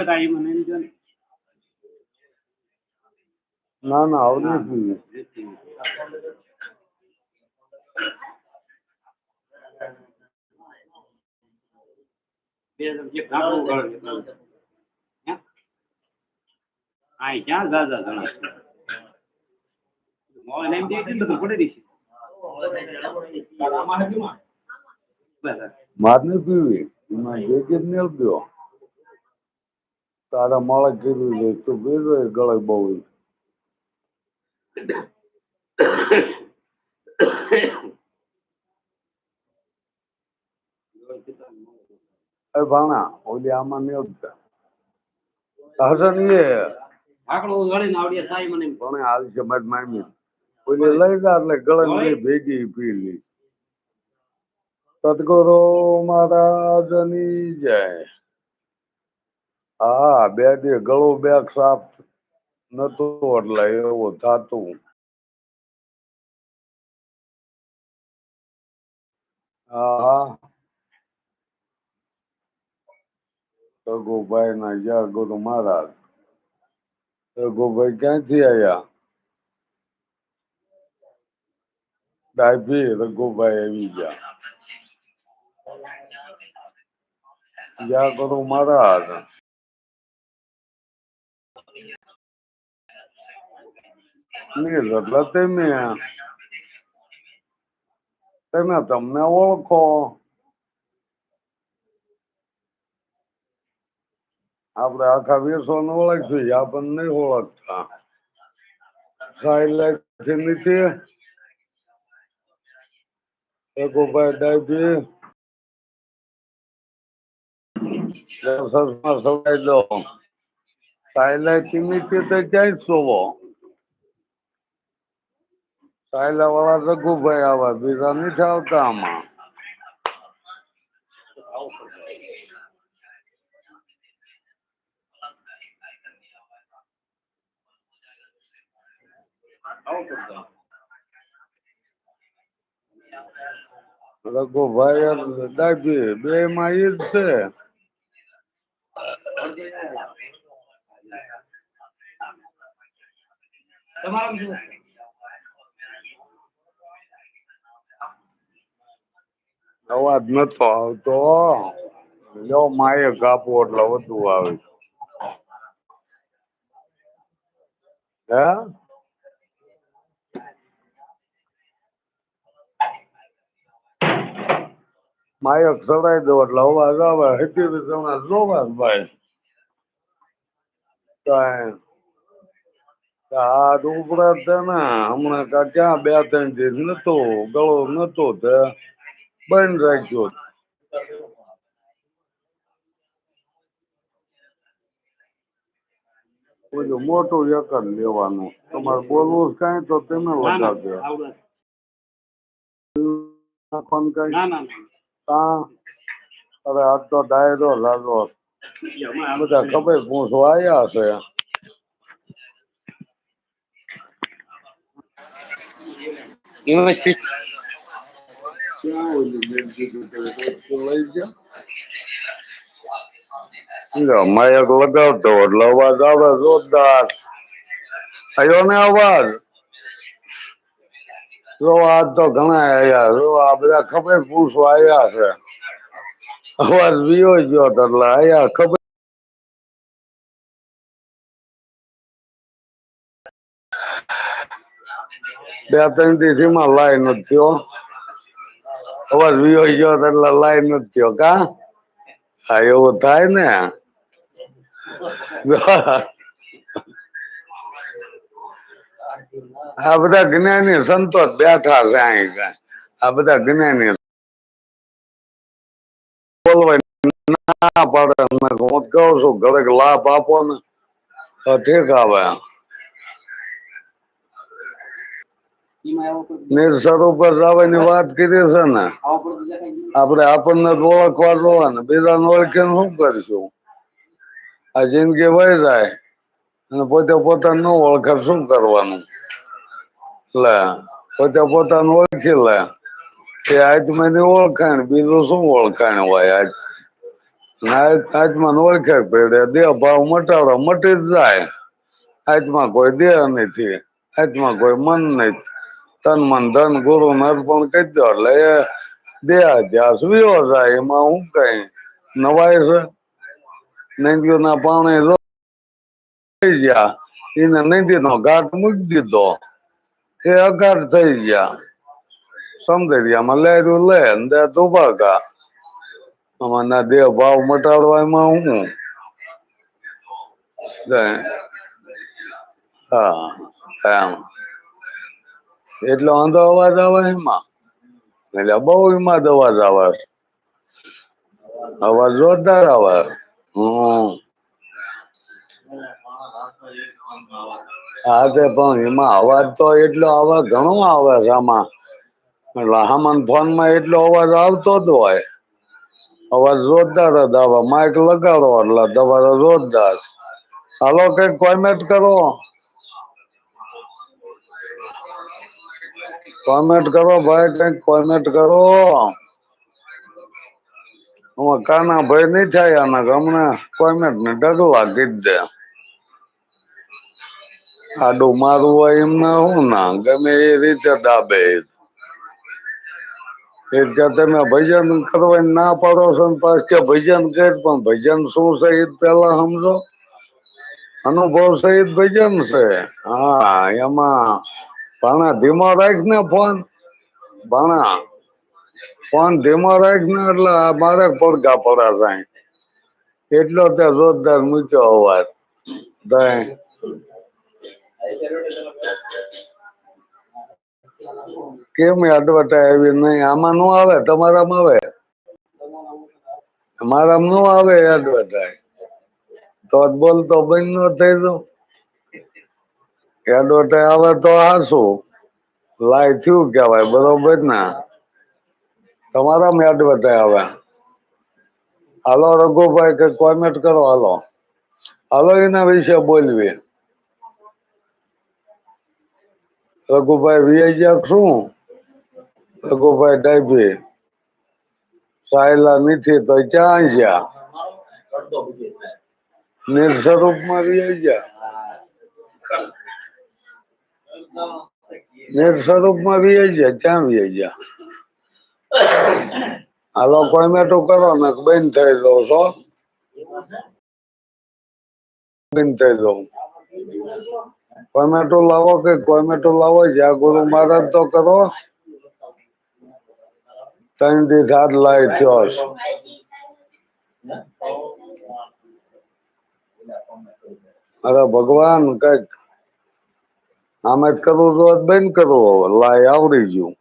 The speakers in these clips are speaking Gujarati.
મને એમ કહો ને. ના ના આવડે જે ગામડું ઉઘાડો છે. હે? ક્યાં ઝાઝા જણા મોબાઈલ એમ દે બધું પડી રહેશે. બરાબર. માર નહીં પીવી એમાં જે જે ને પીવો તારા માળા કીધું છે તું એ ગળે બહુ એ ભાણા ઓલી આમાં ને હસન એ. પણ હાલ છે મારી મામી ઓલી લઈ જા એટલે ગળે ને ભેગી પી લઈશ સદગુરુ મહારાજની જય હા, બે દી ગળું બે સાફ નતું, એટલે એવું થતું. હા. રઘુભાઈ ના જય ગુરુ મહારાજ. રઘુભાઈ ક્યાંથી આવ્યા ડાભી રઘુભાઈ આવી ગયા. જય ગુરુ મહારાજ. નીર એટલે તમે. તમે તમને ઓળખો. આપણે આખા વિશ્વ ને ઓળખીએ આપણને નહીં ઓળખતા. સાયલેન્ટ નથી રઘુભાઈ ડાભી. દર્શનમાં સવાઈ દો. સાયલા કિમિતી તો ક્યાંય સોવો. સાયલા વાળા રઘુભાઈ આવા બીજા નથી આવતા આમાં. રઘુભાઈ ડાભી બે માં ઈ જ છે. તમારામાં શું? અવાજ નતો આવતો લો માએ કાપો એટલે વધુ આવે હે? માયક ચડાઈ દો એટલે અવાજ આવે. હજી જણા જોવા ભાઈ. હાથ ઉપરા છે ને. હમણાં ક્યાં બે ત્રણ દિવસ નતો, ગળો નતો તે. બંધ રાખજો. ઓલું મોટું એક જ લેવાનું. તમારે બોલવું છે કાંઈ તો તમે લગાવજો અરે આ તો ડાયરો લાગો બધા ખબર પૂછવા આવ્યા છે. માયક લગાવતો એટલે અવાજ આવે જોરદાર. આવ્યો ને અવાજ? જો આજ તો ઘણા આયા. જો, આ બધા ખબર પૂછવા આવ્યા છે. અવાજ વિયો ગયો એટલે આયા ખબર બે ત્રણથી માં લાઈ નથી થયો. અવાજ વિયો ગયો એટલે લાઈન નથી થયો કા? હા, એવું થાય ને. આ બધા જ્ઞાની સંતો બેઠા છે આ બધા જ્ઞાની બોલવાય ના પાડે. હું કહું છું ઘરે લાભ આપો ને ઠીક આવે એમાં આવો કોઈ- નિર્સર ઉપર જવાની વાત કરી છે ને. આવો કોઈ દેખાય નહીં. આપણે આપણને ઓળખવા જોવાને. બીજાને ઓળખીને શું કરીશું? આ જિંદગી વહી જાય. અને પોતે પોતાને ન ઓળખે શું કરવાનું? લે પોતે પોતાને ઓળખી લે. એ આત્માની ઓળખાણ બીજું શું ઓળખાણ હોય આજ? આત્મા ઓળખે પેડે. દેહ ભાવ મટાડો મટી જ જાય. આત્મા કોઈ દેહ નથી. આત્મા કોઈ મન નથી. તન મન ધન ગુરુ નર પણ કરી દો? એટલે એ દેહ અધ્યાસ વિયો જાય, એમાં હું કઈ નવાય છે? નંદીઓ ના પાણી થઈ ગયા. એને નદી નો ઘાટ મૂકી દીધો. એ અઘાટ થઈ ગયા. સમજરિયામાં લેર્યું લે ને દે ઊભા કા અમારના દેહ ભાવ મટાડવા એમાં હું? હા, એમ. એટલો આંધો અવાજ આવે એમાં. એટલે બહુ એમાં અવાજ આવે. અવાજ જોરદાર આવે. હમ. હા તે પણ એમાં અવાજ તો એટલો આવે, ઘણો આવે છે આમાં એટલે હામાન ફોનમાં એટલો અવાજ આવતો જ હોય. અવાજ જોરદાર જ આવે. માઇક લગાડો એટલે તમારે જોરદાર. હાલો કંઈક કોમેન્ટ કરો. કોમેન્ટ કરો ભાઈ, કંઈક કોમેન્ટ કરો. હું કાના ભાઈ નહીં થાય આના હમણાં કોમેન્ટ ને ડગલા કીધ. દે આડું મારું હોય એમને હું ના, ગમે એ રીતે દાબે. એ કે તમે ભજન કરવા ના પાડો છો પાછ કે ભજન કર, પણ ભજન શું છે એ પેલા સમજો. અનુભવ સહિત ભજન છે. હા, એમાં ભાણા ધીમો રાખ ને ફોન. ભાણા ફોન ધીમો રાખ ને એટલે મારે પડકા પડ્યા જાય એટલો ત્યાં જોરદાર મૂક્યો અવાજ. કેમ અડવટાઈ આવી નહીં? આમાં નો આવે? તમારામાં આવે? મારામાં નો આવે એડવર્ટાઈઝ તો બોલતો, બંધ નો થઈ આવે તો હાશું લાઈ થયું કહેવાય, બરોબર ને? તમારામાં એડવર્ટાઈઝ આવે હાલો રઘુભાઈ કે કોમેન્ટ કરો, હાલો. હાલો એના વિશે બોલવી. રઘુભાઈ વીઆઈ શું? રઘુભાઈ ડાયભી સાયલા નથી, તો ક્યાં નિર્સ્વરૂપમાં ગયા? નિર સ્વરૂપમાં વીઆઈ ગયા ક્યાં વીઆઈ આ લોકો કોમેન્ટો કરો ને બેન થઈ દો છો બેન થઈ દો કોમેન્ટો લાવો કે કોમેન્ટો લાવો જ્યાં ગુરુ મહારાજ તો કરો. ત્રણ દી હાથ લાય થયો છે. અરે ભગવાન કંઈક આમે કરવું તો બંધ કરવું લાય આવડી ગયું.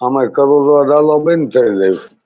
આમે કરવું તો હાલો બંધ થઈ જાય